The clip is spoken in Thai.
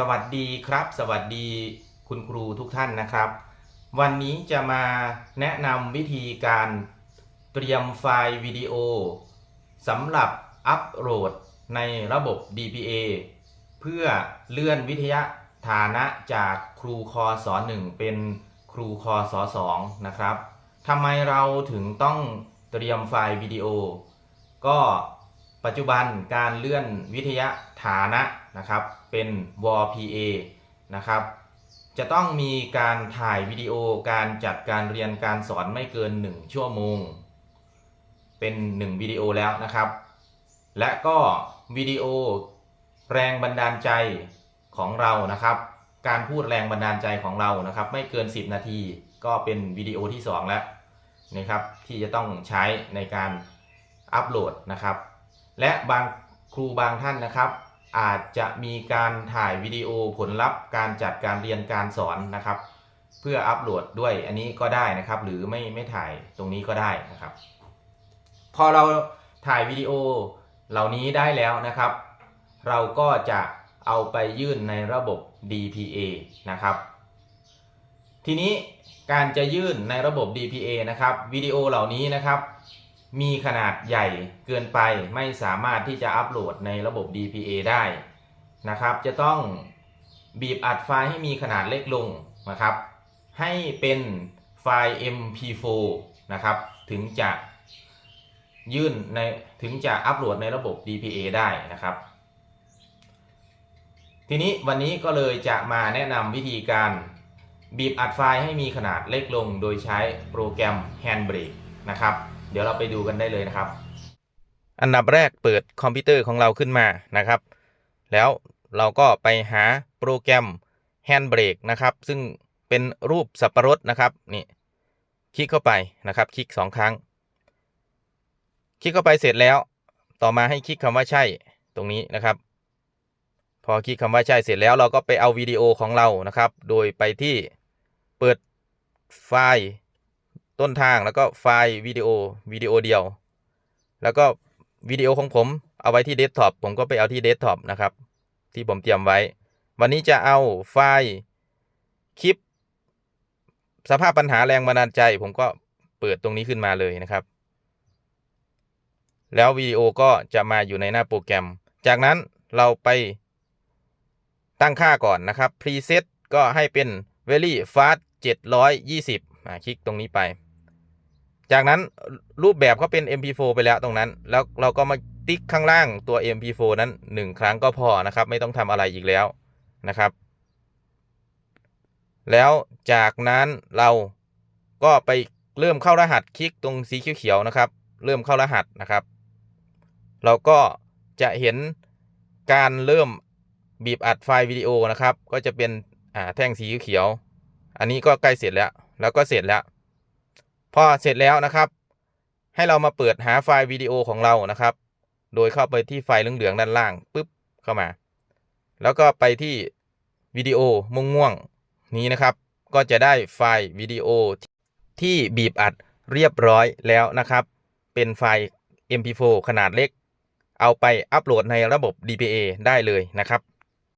สวัสดีครับ สวัสดีคุณครูทุกท่านนะครับ วันนี้จะมาแนะนำวิธีการเตรียมไฟล์วิดีโอสำหรับอัปโหลดในระบบ DPA เพื่อเลื่อนวิทยาฐานะจากครูคอสอหนึ่งเป็นครูคอสอสองนะครับทำไมเราถึงต้องเตรียมไฟล์วิดีโอ ก็ ปัจจุบันการเลื่อนวิทยาฐานะนะครับ เป็น WPA นะครับ จะต้องมีการถ่ายวิดีโอการจัดการเรียนการสอนไม่เกิน 1 ชั่วโมง เป็น 1 วิดีโอแล้วนะครับ และก็วิดีโอแรงบันดาลใจของเรานะครับ การพูดแรงบันดาลใจของเรานะครับ ไม่เกิน 10 นาทีก็เป็นวิดีโอที่ 2 แล้วนะครับที่จะต้องใช้ในการอัปโหลดนะครับ และบางครูบางท่านนะครับ อาจจะมีการถ่ายวิดีโอผลลัพธ์การจัดการเรียนการสอนนะครับ เพื่ออัปโหลดด้วยอันนี้ก็ได้นะครับ หรือไม่ไม่ถ่ายตรงนี้ก็ได้นะครับ พอเราถ่ายวิดีโอเหล่านี้ได้แล้วนะครับ เราก็จะเอาไปยื่นในระบบ DPA นะครับ ทีนี้การจะยื่นในระบบ DPA นะครับวิดีโอเหล่านี้นะครับ มีขนาดใหญ่เกินไปไม่สามารถที่จะอัปโหลดในระบบ DPA ได้นะครับ จะต้องบีบอัดไฟล์ให้มีขนาดเล็กลงนะครับ ให้เป็นไฟล์ MP4 นะครับ ถึงจะยื่นในถึงจะอัปโหลดในระบบ DPA ได้นะครับ ทีนี้วันนี้ก็เลยจะมาแนะนำวิธีการบีบอัดไฟล์ให้มีขนาดเล็กลง โดยใช้โปรแกรม Handbrake นะครับ เดี๋ยวเราไปดูกันได้เลยนะครับ อันดับแรกเปิดคอมพิวเตอร์ของเราขึ้นมานะครับ แล้วเราก็ไปหาโปรแกรม Handbrake นะครับ ซึ่งเป็นรูปสับปะรดนะครับนี่คลิกเข้าไปนะครับ คลิก 2 ครั้ง คลิกเข้าไปเสร็จแล้ว ต่อมาให้คลิกคำว่าใช่ตรงนี้นะครับ พอคลิกคำว่าใช่เสร็จแล้วเราก็ไปเอาวิดีโอของเรานะครับ โดยไปที่เปิดไฟล์ ต้นทางแล้วก็ไฟล์วิดีโอวิดีโอเดียว แล้วก็วิดีโอของผมเอาไว้ที่เดสก์ท็อปผมก็ไปเอาที่เดสก์ท็อปนะครับ ที่ผมเตรียมไว้ วันนี้จะเอาไฟล์คลิป สภาพปัญหาแรงบันดาลใจ ผมก็เปิดตรงนี้ขึ้นมาเลยนะครับ แล้ววิดีโอก็จะมาอยู่ในหน้าโปรแกรม จากนั้นเราไปตั้งค่าก่อนนะครับ preset ก็ให้เป็น very fast 720อ่าคลิกตรงนี้ไป จากนั้นรูปแบบเขาเป็น mp4 ไปแล้วตรงนั้น แล้วเราก็มาติ๊กข้างล่างตัว mp4 นั้น 1 ครั้งก็พอนะครับ ไม่ต้องทำอะไรอีกแล้วนะครับ แล้วจากนั้นเราก็ไปเริ่มเข้ารหัสคลิกตรงสีเขียวๆนะครับ เริ่มเข้ารหัสนะครับ เราก็จะเห็นการเริ่มบีบอัดไฟล์วิดีโอนะครับ ก็จะเป็นแท่งสีเขียว อันนี้ก็ใกล้เสร็จแล้ว แล้วก็เสร็จแล้ว พอเสร็จแล้วนะครับ ให้เรามาเปิดหาไฟล์วิดีโอของเรานะครับ โดยเข้าไปที่ไฟล์เหลืองๆด้านล่างปุ๊บเข้ามา แล้วก็ไปที่วิดีโอม่วงๆนี้นะครับ ก็จะได้ไฟล์วิดีโอที่บีบอัดเรียบร้อยแล้วนะครับ เป็นไฟล์ MP4 ขนาดเล็ก เอาไปอัปโหลดในระบบ DPA ได้เลยนะครับ